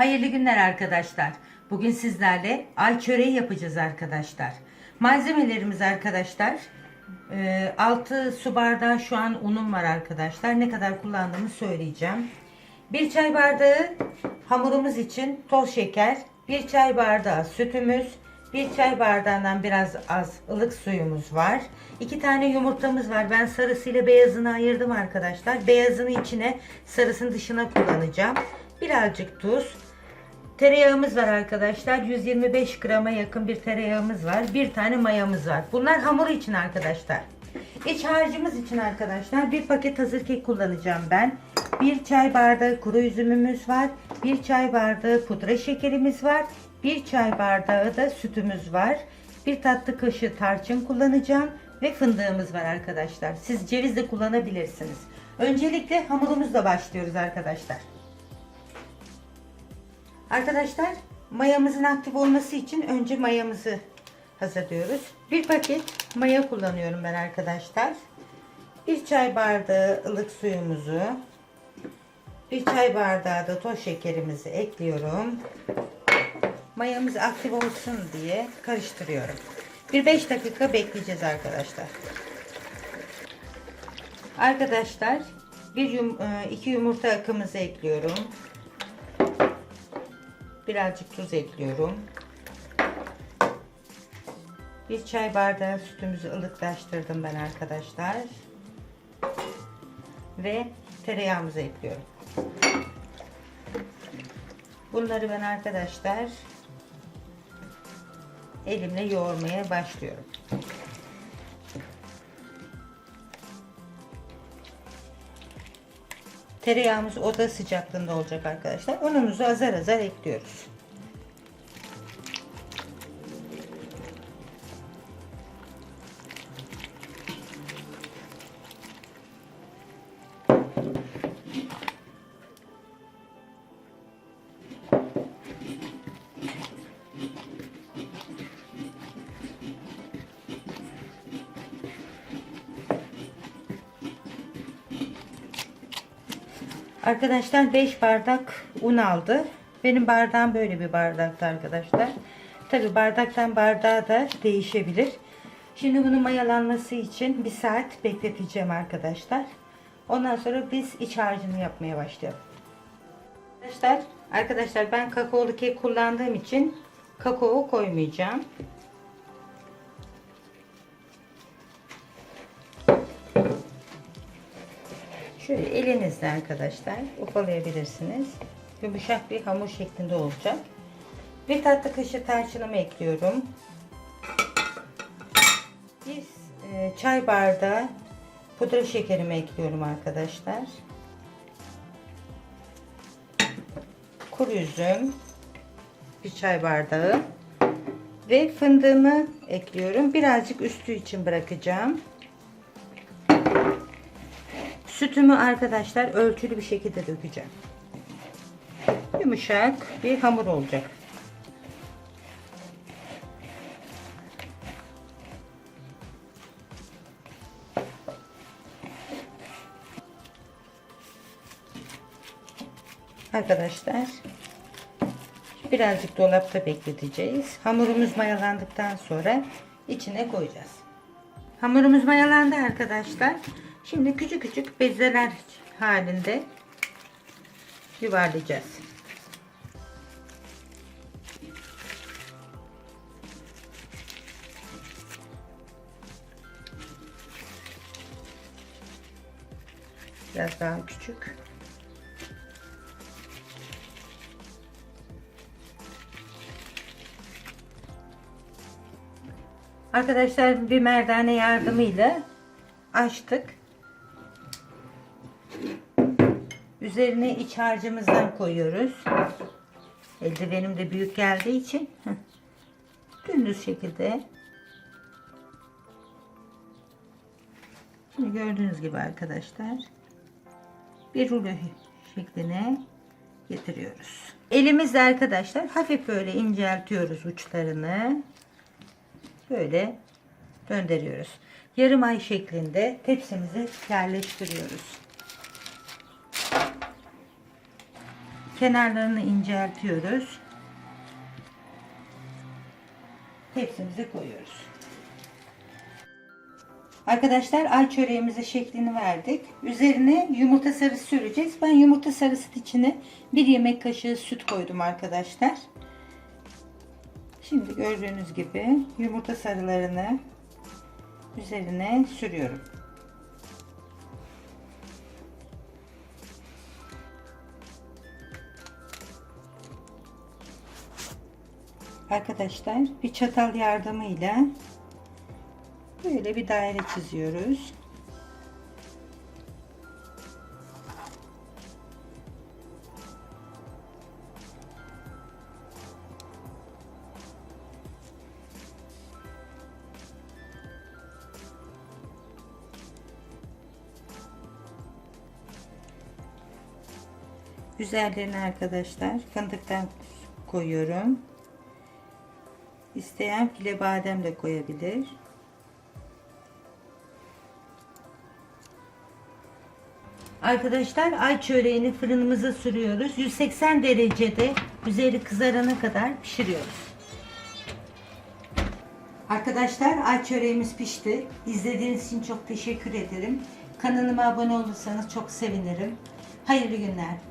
Hayırlı günler arkadaşlar. Bugün sizlerle ay çöreği yapacağız arkadaşlar. Malzemelerimiz arkadaşlar 6 su bardağı şu an unum var arkadaşlar. Ne kadar kullandığımı söyleyeceğim. 1 çay bardağı hamurumuz için toz şeker, 1 çay bardağı sütümüz, 1 çay bardağından biraz az ılık suyumuz var. 2 tane yumurtamız var. Ben sarısıyla beyazını ayırdım arkadaşlar. Beyazını içine, sarısını dışına kullanacağım. Birazcık tuz. Tereyağımız var arkadaşlar. 125 grama yakın bir tereyağımız var. Bir tane mayamız var. Bunlar hamur için arkadaşlar. İç harcımız için arkadaşlar bir paket hazır kek kullanacağım ben. Bir çay bardağı kuru üzümümüz var. Bir çay bardağı pudra şekerimiz var. Bir çay bardağı da sütümüz var. Bir tatlı kaşığı tarçın kullanacağım. Ve fındığımız var arkadaşlar. Siz ceviz de kullanabilirsiniz. Öncelikle hamurumuzla başlıyoruz arkadaşlar. Arkadaşlar mayamızın aktif olması için önce mayamızı hazırlıyoruz. Bir paket maya kullanıyorum ben arkadaşlar. Bir çay bardağı ılık suyumuzu, bir çay bardağı da toz şekerimizi ekliyorum. Mayamız aktif olsun diye karıştırıyorum. Bir 5 dakika bekleyeceğiz arkadaşlar. Arkadaşlar bir yum, e, iki yumurta akımızı ekliyorum. Birazcık tuz ekliyorum. Bir çay bardağı sütümüzü ılıklaştırdım ben arkadaşlar. Ve tereyağımızı ekliyorum. Bunları ben arkadaşlar elimle yoğurmaya başlıyorum. Tereyağımız oda sıcaklığında olacak arkadaşlar. Unumuzu azar azar ekliyoruz. Arkadaşlar 5 bardak un aldı. Benim bardağım böyle bir bardaktı arkadaşlar. Tabi bardaktan bardağa da değişebilir. Şimdi bunun mayalanması için bir saat bekleteceğim arkadaşlar. Ondan sonra biz iç harcını yapmaya başlayalım. Arkadaşlar, arkadaşlar ben kakaolu kek kullandığım için kakao koymayacağım. Şöyle elinizle arkadaşlar ufalayabilirsiniz. Yumuşak bir hamur şeklinde olacak. Bir tatlı kaşığı tarçınımı ekliyorum. Bir e, çay bardağı pudra şekerimi ekliyorum arkadaşlar. Kuru üzüm bir çay bardağı ve fındığımı ekliyorum. Birazcık üstü için bırakacağım. Sütümü arkadaşlar ölçülü bir şekilde dökeceğim. Yumuşak bir hamur olacak. Arkadaşlar birazcık dolapta bekleteceğiz. Hamurumuz mayalandıktan sonra içine koyacağız. Hamurumuz mayalandı arkadaşlar. Şimdi küçük küçük bezeler halinde yuvarlayacağız. Biraz daha küçük. Arkadaşlar bir merdane yardımıyla açtık. Üzerine iç harcımızdan koyuyoruz. Eldivenim de büyük geldiği için dümdüz şekilde Şimdi gördüğünüz gibi arkadaşlar bir rulo şekline getiriyoruz. Elimizle arkadaşlar hafif böyle inceltiyoruz uçlarını. Böyle döndürüyoruz. Yarım ay şeklinde tepsimizi yerleştiriyoruz. Kenarlarını inceltiyoruz. Tepsimize koyuyoruz. Arkadaşlar ay çöreğimize şeklini verdik. Üzerine yumurta sarısı süreceğiz. Ben yumurta sarısı içine bir yemek kaşığı süt koydum arkadaşlar. Şimdi gördüğünüz gibi yumurta sarılarını üzerine sürüyorum. Arkadaşlar bir çatal yardımıyla böyle bir daire çiziyoruz. Üzerlerine arkadaşlar fındıktan koyuyorum. İsteyen file badem de koyabilir. Arkadaşlar ay çöreğini fırınımıza sürüyoruz. 180 derecede üzeri kızarana kadar pişiriyoruz. Arkadaşlar ay çöreğimiz pişti. İzlediğiniz için çok teşekkür ederim. Kanalıma abone olursanız çok sevinirim. Hayırlı günler.